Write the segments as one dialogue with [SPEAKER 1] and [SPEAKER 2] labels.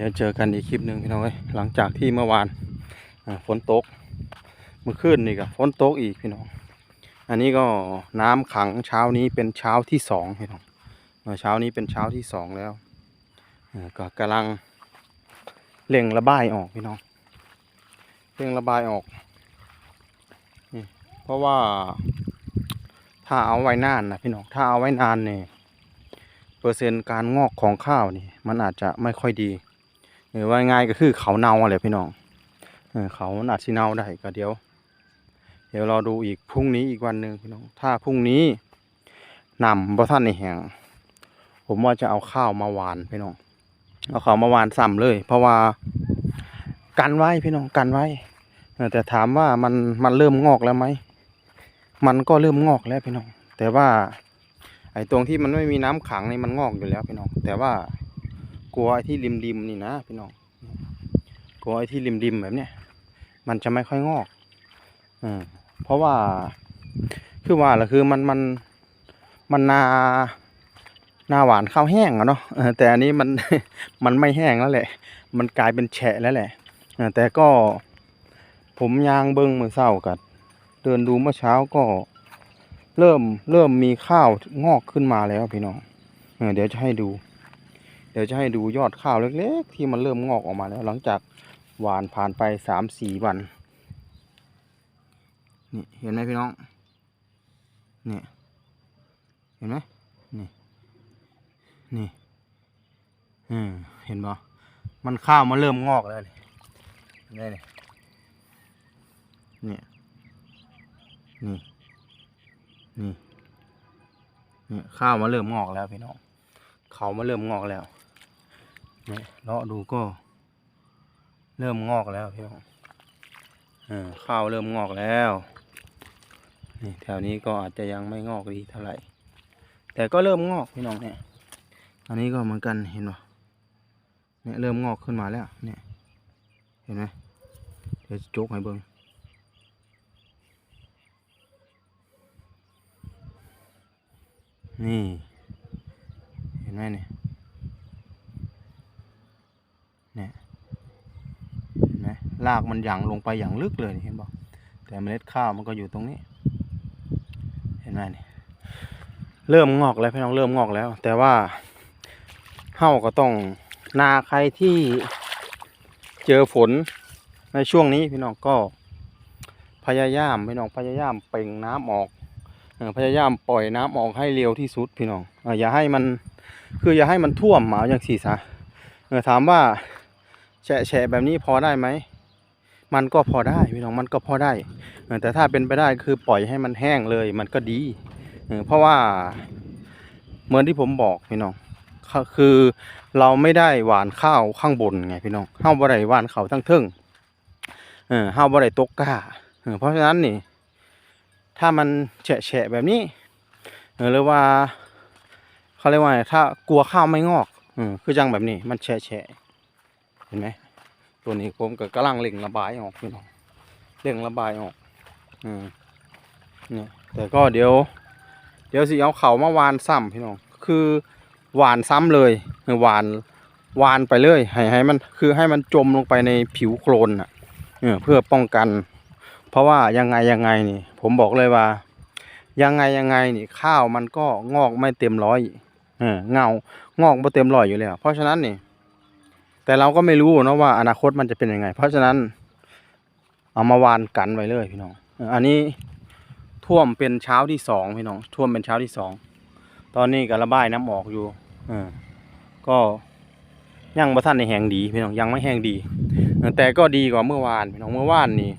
[SPEAKER 1] ดี๋ยวเจอกันอีกคลิปหนึ่งพี่น้องเอ้ยหลังจากที่เมื่อวานฝนตกเมื่อคืนนี่ก็ฝนตกอีกพี่น้อง อันนี้ก็น้ำขังเช้านี้เป็นเช้าที่สองพี่น้องเช้านี้เป็นเช้าที่สองแล้วก็กำลังเร่งระบายออกพี่น้องเร่งระบายออกนี่เพราะว่าถ้าเอาไว้นานนะพี่น้องถ้าเอาไว้นานเนี่ยเปอร์เซ็นต์การงอกของข้าวนี่มันอาจจะไม่ค่อยดี หรือว่าง่ายก็คือเขาเน่าอะไรพี่น้องเขาอาจสิเน่าได้ก็เดี๋ยว เดี๋ยวเราดูอีกพรุ่งนี้อีกวันหนึ่งพี่น้อง ถ้าพรุ่งนี้นำบ่ท่านในแห่งผมว่าจะเอาข้าวมาหวานพี่น้อง เอาข้าวมาหวานซ้ำเลย เพราะว่ากันไว้พี่น้องกันไว้แต่ถามว่ามันมันเริ่มงอกแล้วไหม มันก็เริ่มงอกแล้วพี่น้อง แต่ว่า ไอ้ตรงที่มันไม่มีน้ำขังนี่มันงอกอยู่แล้วพี่น้อง แต่ว่า ลัวไอ้ที่ริมริมนี่นะพี่น้องกลัวไอ้ที่ริมริมแบบเนี้ยมันจะไม่ค่อยงอกอืมเพราะว่าคือว่าละคือมันมันมันนานาหวานข้าวแห้งอะเนาะแต่อันนี้มันมันไม่แห้งแล้วแหละ มันกลายเป็นแฉะแล้วแหละแต่ก็ผมยางเบิ้งมือเศร้ากัดเดินดูเมื่อเช้าก็เริ่มเริ่มมีข้าวงอกขึ้นมาแล้วพี่น้องเดี๋ยวจะให้ดู ดี๋ยวจะให้ดูยอดข้าวเล็กๆ ที่มันเริ่มงอกออกมาแล้ว หลังจากหวานผ่านไปสามสี่วัน นี่เห็นไหมพี่น้องนี่เห็นไหมนี่นี่อืมเห็นบ่มันข้าวมันเริ่มงอกแล้วนี่นี่นี่นี่นี่นี่ข้าวมันเริ่มงอกแล้วพี่น้องเขามันเริ่มงอกแล้ว นี่เลาะดูก็ เริ่มงอกแล้วพี่น้องข้าวเริ่มงอกแล้ว นี่แถวนี้ก็อาจจะยังไม่งอกดีเท่าไหร่ แต่ก็เริ่มงอกพี่น้องเนี่ย อันนี้ก็เหมือนกันเห็นป่ะเนี่ยเริ่มงอกขึ้นมาแล้ว เนี่ย เห็นไหมเดี๋ยวจะโจกให้เบิ้งนี่ เห็นไหมเนี่ย เห็นไหม รากมันหยั่งลงไปอย่างลึกเลยนี่เห็นป่ะแต่เมล็ดข้าวมันก็อยู่ตรงนี้ เห็นไหมนี่เริ่มงอกแล้วพี่น้องเริ่มงอกแล้ว แต่ว่าเฮาก็ต้องนาใครที่เจอฝนในช่วงนี้พี่น้องก็ พยายามพี่น้องพยายามเป่งน้ำออกพยายามปล่อยน้ำออกให้เร็วที่สุดพี่น้องอย่าให้มันคืออย่าให้มันท่วมหมาอย่างสี่ซะถามว่าแฉะแฉะแบบนี้พอได้ไหม มันก็พอได้พี่น้องมันก็พอได้ แต่ถ้าเป็นไปได้คือปล่อยให้มันแห้งเลยมันก็ดีเพราะว่าเหมือนที่ผมบอกพี่น้องคือเราไม่ได้หวานข้าวข้างบนไงพี่น้องเฮาวบ่ได้หวานข้าวทั้งเทิงเออเฮาบ่ได้ตกกล้าเพราะฉะนั้นนี่ ถ้ามันแฉะแฉะแบบนี้เออหรือว่าเขาเรียกว่าถ้ากลัวข้าวไม่งอกเออคือจังแบบนี้มันแฉะแฉะเห็นไหม ตัวนี้ผมก็กำลังเร่งระบายออกพี่น้องเร่งระบายออกอืมเนี่ยแต่ก็เดี๋ยว เดี๋ยวสิเอาเข่ามาหวานซ้ำพี่น้องคือหวานซ้ำเลยหวานหวานไปเลยให้ให้มันคือให้มันจมลงไปในผิวโคลนอะเพื่อป้องกัน เพราะว่ายังไงยังไงนี่ ผมบอกเลยว่า ยังไงยังไงนี่ข้าวมันก็งอกไม่เต็มร้อยเออเงางอกไม่เต็มร้อยอยู่แล้วเพราะฉะนั้นนี่ แต่เราก็ไม่รู้เนาะว่าอนาคตมันจะเป็นยังไง เพราะฉะนั้น เอามาวานกันไว้เลยพี่น้องอันนี้ท่วมเป็นเช้าที่สองพี่น้องท่วมเป็นเช้าที่สองตอนนี้ก็ระบายน้ำออกอยู่อก็ยังบ่ทันในแห้งดีพี่น้องยังไม่แห้งดี แต่ก็ดีกว่าเมื่อวานพี่น้องเมื่อวานนี่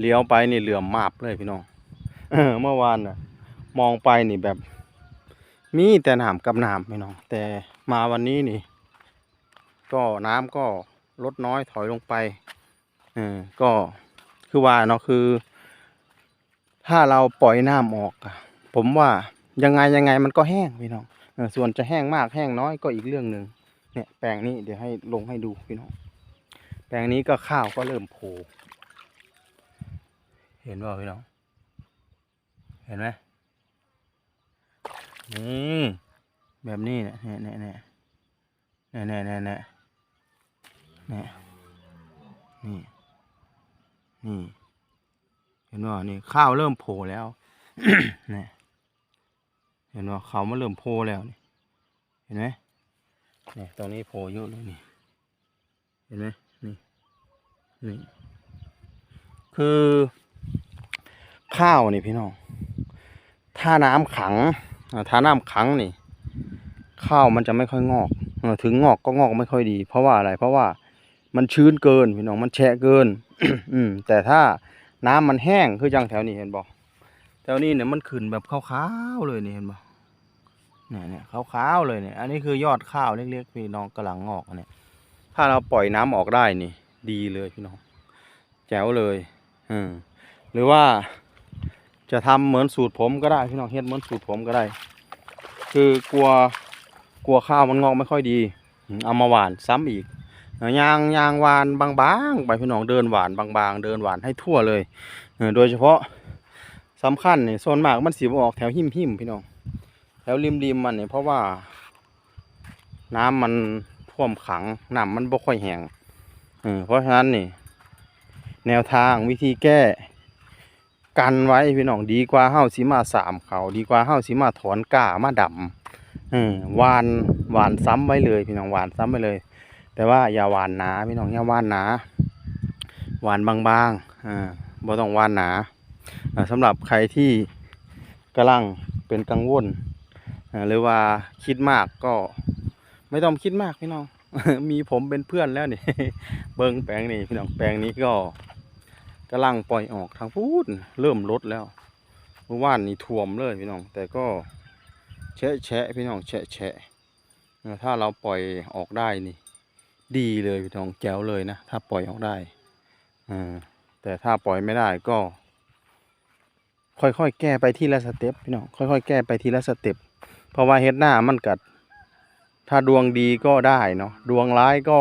[SPEAKER 1] เลี้ยวไปนี่เหลื่อมมาบเลยพี่น้องเมื่อวานน่ะ มองไปนี่แบบ มีแต่หน้ำกับหน้ำพี่น้องแต่มาวันนี้นี่ ก็น้ำก็ลดน้อยถอยลงไปเออก็คือว่าเนาะคือ ถ้าเราปล่อยน้ำออกผมว่ายังไงยังไงมันก็แห้งพี่น้องส่วนจะแห้งมากแห้งน้อยก็อีกเรื่องหนึ่งเนี่ยแปลงนี้เดี๋ยวให้ลงให้ดูพี่น้องแปลงนี้ก็ข้าวก็เริ่มโผล่เห็นเปล่าพี่น้อง เห็นไหมนี่แบบนี้เนี่ยเนี่ยเนี่ยเนี่ยแน่แน่แน่แน่แน่นี่ นี่ เห็นว่านี่ข้าวเริ่มโผล่แล้วนี่เห็นว่าเขามันเริ่มโผล่แล้วนี่เห็นไหมนี่ตรงนี้โผล่เยอะเลยนี่ เห็นไหมนี่ นี่ คือ ข้าวนี่พี่น้อง ถ้าน้ำขัง ถ้าน้ำขังนี่ ข้าวมันจะไม่ค่อยงอก ถึงงอกก็งอกไม่ค่อยดี เพราะว่าอะไร เพราะว่า มันชื้นเกินพี่น้องมันแฉะเกิน อืมแต่ถ้าน้ำมันแห้งคือจังแถวนี้เห็นบอกแถวนี้เนี่ยมันขึ้นแบบขาวๆเลยนี่เห็นบอกเนี่ยเนี่ยขาวๆเลยเนี่ย อันนี้คือยอดข้าวเล็กๆพี่น้องกำลังงอกอันเนี่ย ถ้าเราปล่อยน้ำออกได้นี่ ดีเลยพี่น้อง แจ๋วเลยอืมหรือว่าจะทำเหมือนสูตรผมก็ได้พี่น้องเฮ็ดเหมือนสูตรผมก็ได้ คือกลัวกลัวข้าวมันงอกไม่ค่อยดี เอามาหวานซ้ำอีก ยางยางหวานบางๆไปพี่น้องเดินหวานบางๆ เดินหวานให้ทั่วเลย โดยเฉพาะสำคัญนี่โซนมากมันสีออกแถวหิมหิมพี่น้องแถวริมริมมันเนี่ยเพราะว่า น้ำมันท่วมขังน้ำมันบ่ค่อยแห้งเพราะฉะนั้นนี่ แนวทางวิธีแก้ กันไว้พี่น้องดีกว่าเฮาสิมาสามเขาดีกว่าเฮาสิมาถอนก้ามาดำเอหวานหวานซ้ำไว้เลย พี่น้องหวานซ้ำไว้เลย แต่ว่าอย่าหวานหนาพี่น้องอย่าหวานหนาหวานบางๆอ่าบ่ต้องหวานหนาอ่าสำหรับใครที่กำลังเป็นกังวลหรือว่าคิดมากก็ไม่ต้องคิดมากพี่น้อง มีผมเป็นเพื่อนแล้วนี่ เบิ้งแปลงนี้พี่น้องแปลงนี้ก็กำลังปล่อยออกทางพูดเริ่มลดแล้วเมื่อวานนี้ท่วมเลยพี่น้อง แต่ก็แฉะแฉะพี่น้องแฉะแฉะถ้าเราปล่อยออกได้นี่ ดีเลยพี่น้องแจ๋วเลยนะ ถ้าปล่อยออกได้อ่าแต่ถ้าปล่อยไม่ได้ก็ ค่อยๆแก้ไปทีละสเต็ปพี่น้องค่อย ๆ แก้ไปทีละสเต็ปเพราะว่าเฮ็ดหน้ามันกัด ถ้าดวงดีก็ได้เนาะดวงร้ายก็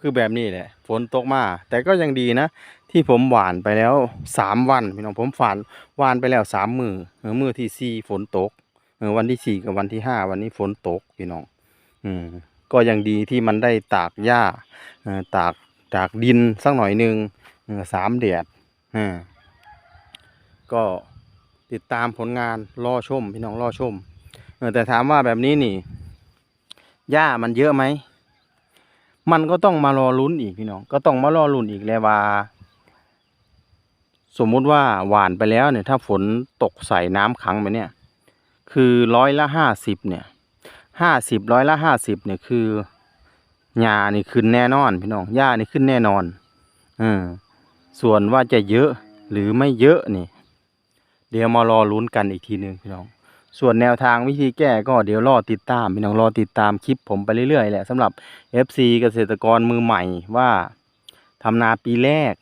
[SPEAKER 1] คือแบบนี้แหละฝนตกมา แต่ก็ยังดีนะ ที่ผมหวานไปแล้วสามวันพี่น้องผมฝานหวานไปแล้วสามมือเออมือที่สี่ฝนตกเออวันที่สี่กับวันที่ห้าวันนี้ฝนตกพี่น้อง อืม ก็ยังดีที่มันได้ตากหญ้าตากตากดินสักหน่อยหนึ่งสามแดดก็ติดตามผลงานรอชม พี่น้องรอชมแต่ถามว่าแบบนี้นี่หญ้ามันเยอะไหม มันก็ต้องมารอลุ้นอีกพี่น้อง ก็ต้องมารอลุ้นอีกแล้วว่า สมมุติว่าหวานไปแล้วเนี่ย ถ้าฝนตกใส่น้ำขังไปเนี่ย คือร้อยละห้าสิบเนี่ย ห้าสิบร้อยละห้าสิบเนี่ยคือหญ้านี่ขึ้นแน่นอนพี่น้องหญ้านี่ขึ้นแน่นอนเออส่วนว่าจะเยอะหรือไม่เยอะนี่ เดี๋ยวมารอลุ้นกันอีกทีหนึ่งพี่น้อง ส่วนแนวทางวิธีแก้ก็เดี๋ยวรอติดตามพี่น้องรอติดตามคลิปผมไปเรื่อยๆแหละสำหรับ FC เกษตรกรมือใหม่ว่าทำนาปีแรก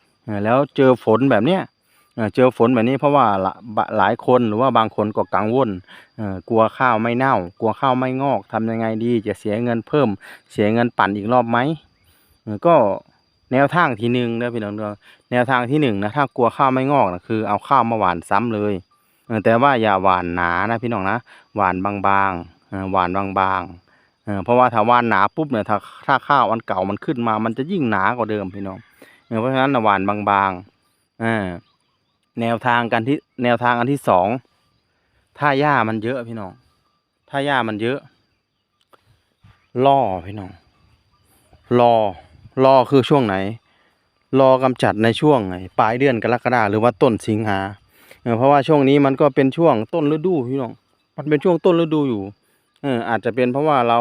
[SPEAKER 1] แล้วเจอฝนแบบเนี้ย เจอฝนแบบนี้เพราะว่าหลายคนหรือว่าบางคนก็กังวลกลัวข้าวไม่เน่า กลัวข้าวไม่งอกทำยังไงดีจะเสียเงินเพิ่ม เสียเงินปั่นอีกรอบไหมก็แนวทางที่หนึ่งนะพี่น้องเแนวทางที่หนึ่งนะถ้ากลัวข้าวไม่งอกนะคือเอาข้าวมาหวานซ้ำเลยแต่ว่าอย่าหวานหนานะพี่น้องนะหวานบางๆหวานบางๆเออเพราะว่าถ้าหวานหนาปุ๊บเนี่ยถ้าถ้าข้าวอันเก่ามันขึ้นมา มันจะยิ่งหนากว่าเดิมพี่น้องเพราะฉะนั้นหวานบางๆเออ แนวทางกันที่แนวทางอันที่สองถ้าหญ้ามันเยอะพี่น้อง ถ้าหญ้ามันเยอะ ล่อพี่น้องรอรอคือช่วงไหน รอกำจัดในช่วงไหนปลายเดือนกรกฎาหรือว่าต้นสิงหาเออเพราะว่าช่วงนี้มันก็เป็นช่วงต้นฤดูพี่น้อง มันเป็นช่วงต้นฤดูอยู่ เออ อาจจะเป็นเพราะว่าเรา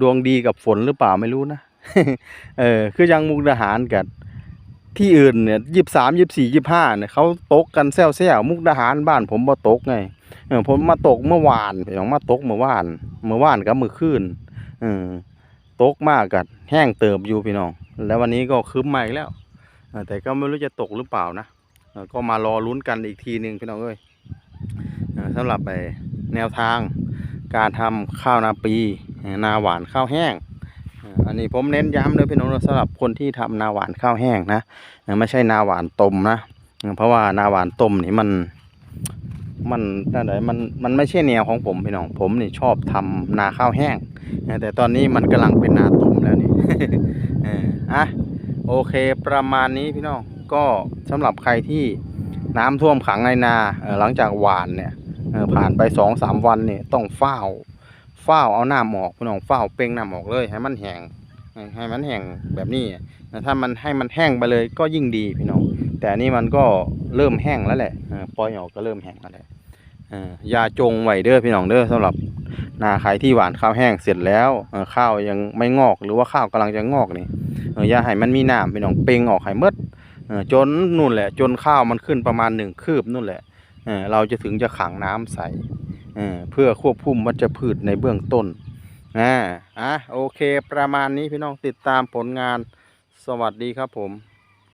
[SPEAKER 1] ดวงดีกับฝนหรือเปล่าไม่รู้นะ เออ คือยังมุกดาหารกับ ที่อื่นเนี่ยยี่สามยี่สี่ยี่ห้าเนี่ยเขาตกกันแซวแซวมุกดาหารบ้านผมบ่ตกไงเออผมมาตกเมื่อวานพี่น้องมาตกเมื่อวาน เมื่อวานกับเมื่อคืนเออตกมากกับแห้งเติบอยู่พี่น้อง แล้ววันนี้ก็คืมมาอีกแล้วแต่ก็ไม่รู้จะตกหรือเปล่านะก็มารอลุ้นกันอีกทีหนึ่งพี่น้องเอ้ยสำหรับไอ้แนวทางการทำข้าวนาปี นาหวานข้าวแห้ง อันนี้ผมเน้นย้ำเลยพี่น้องสำหรับคนที่ทำนาหวานข้าวแห้งนะไม่ใช่นาหวานต้มนะเพราะว่านาหวานต้มนี่มันมันนั่นไหนมันมันไม่ใช่แนวของผมพี่น้องผมนี่ชอบทำนาข้าวแห้งแต่ตอนนี้มันกำลังเป็นนาตุ่มแล้วนี่อะโอเคประมาณนี้พี่น้องก็สำหรับใครที่น้ำท่วมขังในนาหลังจากหวานเนี่ยผ่านไปสองสามวันเนี่ยต้องเฝ้า ฝ้าเอาน้ำออกพี่น้องเฝ้าเป้งน้ำออกเลย ให้มันแห้งให้มันแห้งแบบนี้ถ้ามันให้มันแห้งไปเลยก็ยิ่งดีพี่น้องแต่นี้มันก็เริ่มแห้งแล้วแหละปล่อยออกก็เริ่มแห้งแล้วแหละยาจงไวเด้อพี่น้องเด้อสำหรับนาใครที่หวานข้าวแห้งเสร็จแล้วข้าวยังไม่งอกหรือว่าข้าวกำลังจะงอกนี่ยาให้มันมีน้ำพี่น้องเป่งออกให้หมดจนนู่นแหละ จนข้าวมันขึ้นประมาณหนึ่งคืบนู่นแหละเราจะถึงจะขังน้ำใส่ เพื่อควบคุมวัชพืชในเบื้องต้นอ่าอะโอเค ประมาณนี้พี่น้องติดตามผลงานสวัสดีครับผม